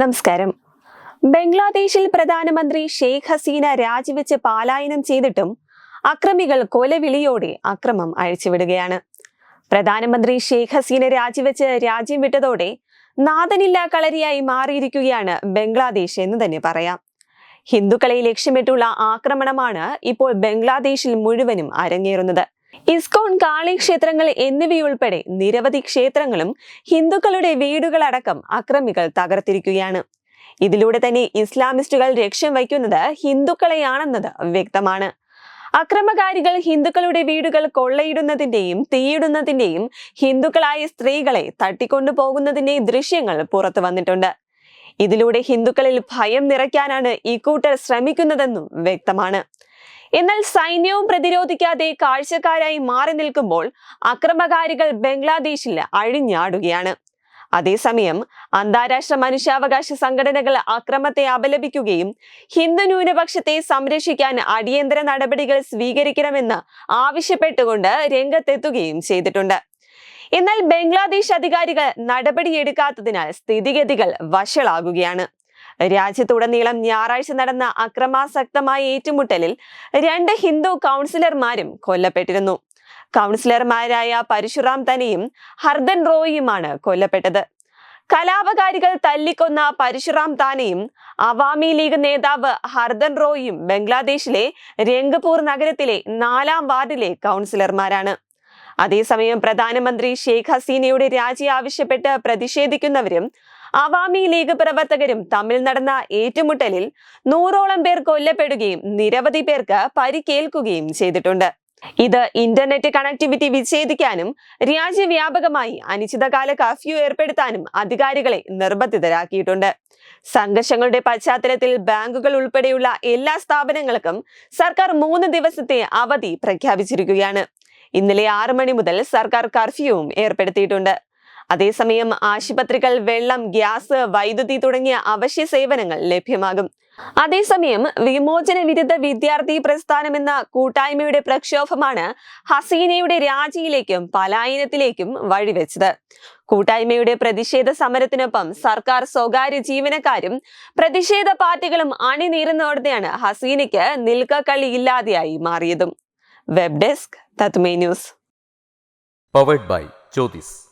നമസ്കാരം. ബംഗ്ലാദേശിൽ പ്രധാനമന്ത്രി ഷെയ്ഖ് ഹസീന രാജിവെച്ച് പാലായനം ചെയ്തിട്ടും അക്രമികൾ കൊലവിളിയോടെ അക്രമം അഴിച്ചുവിടുകയാണ്. പ്രധാനമന്ത്രി ഷെയ്ഖ് ഹസീന രാജിവെച്ച് രാജ്യം വിട്ടതോടെ നാഥനില്ലാ കളരിയായി മാറിയിരിക്കുകയാണ് ബംഗ്ലാദേശ് എന്ന് തന്നെ പറയാം. ഹിന്ദുക്കളെ ലക്ഷ്യമിട്ടുള്ള ആക്രമണമാണ് ഇപ്പോൾ ബംഗ്ലാദേശിൽ മുഴുവനും അരങ്ങേറുന്നത്. ഇസ്കോൺ കാളി ക്ഷേത്രങ്ങൾ എന്നിവയുൾപ്പെടെ നിരവധി ക്ഷേത്രങ്ങളും ഹിന്ദുക്കളുടെ വീടുകളടക്കം അക്രമികൾ തകർത്തിരിക്കുകയാണ്. ഇതിലൂടെ തന്നെ ഇസ്ലാമിസ്റ്റുകൾ ലക്ഷ്യം വയ്ക്കുന്നത് ഹിന്ദുക്കളെയാണെന്നത് വ്യക്തമാണ്. അക്രമകാരികൾ ഹിന്ദുക്കളുടെ വീടുകൾ കൊള്ളയിടുന്നതിന്റെയും തീയിടുന്നതിന്റെയും ഹിന്ദുക്കളായ സ്ത്രീകളെ തട്ടിക്കൊണ്ടു പോകുന്നതിന്റെയും ദൃശ്യങ്ങൾ പുറത്തു വന്നിട്ടുണ്ട്. ഇതിലൂടെ ഹിന്ദുക്കളിൽ ഭയം നിറയ്ക്കാനാണ് ഇക്കൂട്ടർ ശ്രമിക്കുന്നതെന്നും വ്യക്തമാണ്. എന്നാൽ സൈന്യവും പ്രതിരോധിക്കാതെ കാഴ്ചക്കാരായി മാറി നിൽക്കുമ്പോൾ അക്രമകാരികൾ ബംഗ്ലാദേശിൽ അഴിഞ്ഞാടുകയാണ്. അതേസമയം അന്താരാഷ്ട്ര മനുഷ്യാവകാശ സംഘടനകൾ അക്രമത്തെ അപലപിക്കുകയും ഹിന്ദു ന്യൂനപക്ഷത്തെ സംരക്ഷിക്കാൻ അടിയന്തര നടപടികൾ സ്വീകരിക്കണമെന്ന് ആവശ്യപ്പെട്ടുകൊണ്ട് രംഗത്തെത്തുകയും ചെയ്തിട്ടുണ്ട്. എന്നാൽ ബംഗ്ലാദേശ് അധികാരികൾ നടപടിയെടുക്കാത്തതിനാൽ സ്ഥിതിഗതികൾ വഷളാകുകയാണ്. രാജ്യത്തുടനീളം ഞായറാഴ്ച നടന്ന അക്രമാസക്തമായ ഏറ്റുമുട്ടലിൽ രണ്ട് ഹിന്ദു കൗൺസിലർമാരും കൊല്ലപ്പെട്ടിരുന്നു. കൗൺസിലർമാരായ പരശുറാം തനിയും ഹർദൻ റോയിയുമാണ് കൊല്ലപ്പെട്ടത്. കലാപകാരികൾ തല്ലിക്കൊന്ന പരശുറാം താനെയും അവാമി ലീഗ് നേതാവ് ഹർദൻ റോയിയും ബംഗ്ലാദേശിലെ രംഗപൂർ നഗരത്തിലെ നാലാം വാർഡിലെ കൗൺസിലർമാരാണ്. അതേസമയം പ്രധാനമന്ത്രി ഷെയ്ഖ് ഹസീനയുടെ രാജി ആവശ്യപ്പെട്ട് പ്രതിഷേധിക്കുന്നവരും അവാമി ലീഗ് പ്രവർത്തകരും തമ്മിൽ നടന്ന ഏറ്റുമുട്ടലിൽ നൂറോളം പേർ കൊല്ലപ്പെടുകയും നിരവധി പേർക്ക് പരിക്കേൽക്കുകയും ചെയ്തിട്ടുണ്ട്. ഇത് ഇന്റർനെറ്റ് കണക്ടിവിറ്റി വിച്ഛേദിക്കാനും രാജ്യവ്യാപകമായി അനിശ്ചിതകാല കർഫ്യൂ ഏർപ്പെടുത്താനും അധികാരികളെ നിർബന്ധിതരാക്കിയിട്ടുണ്ട്. സംഘർഷങ്ങളുടെ പശ്ചാത്തലത്തിൽ ബാങ്കുകൾ ഉൾപ്പെടെയുള്ള എല്ലാ സ്ഥാപനങ്ങൾക്കും സർക്കാർ മൂന്ന് ദിവസത്തെ അവധി പ്രഖ്യാപിച്ചിരിക്കുകയാണ്. ഇന്നലെ ആറ് മണി മുതൽ സർക്കാർ കർഫ്യൂവും ഏർപ്പെടുത്തിയിട്ടുണ്ട്. അതേസമയം ആശുപത്രികൾ വെള്ളം ഗ്യാസ് വൈദ്യുതി തുടങ്ങിയ അവശ്യ സേവനങ്ങൾ ലഭ്യമാകും. അതേസമയം വിമോചന വിരുദ്ധ വിദ്യാർത്ഥി പ്രസ്ഥാനം എന്ന കൂട്ടായ്മയുടെ പ്രക്ഷോഭമാണ് ഹസീനയുടെ രാജിയിലേക്കും പലായനത്തിലേക്കും വഴിവെച്ചത്. കൂട്ടായ്മയുടെ പ്രതിഷേധ സമരത്തിനൊപ്പം സർക്കാർ സ്വകാര്യ ജീവനക്കാരും പ്രതിഷേധ പാർട്ടികളും അണിനിരുന്നോടത്തെയാണ് ഹസീനയ്ക്ക് നിൽക്കക്കളി ഇല്ലാതെയായി മാറിയതും. Web desk തത്മേ news. Powered by Jyothis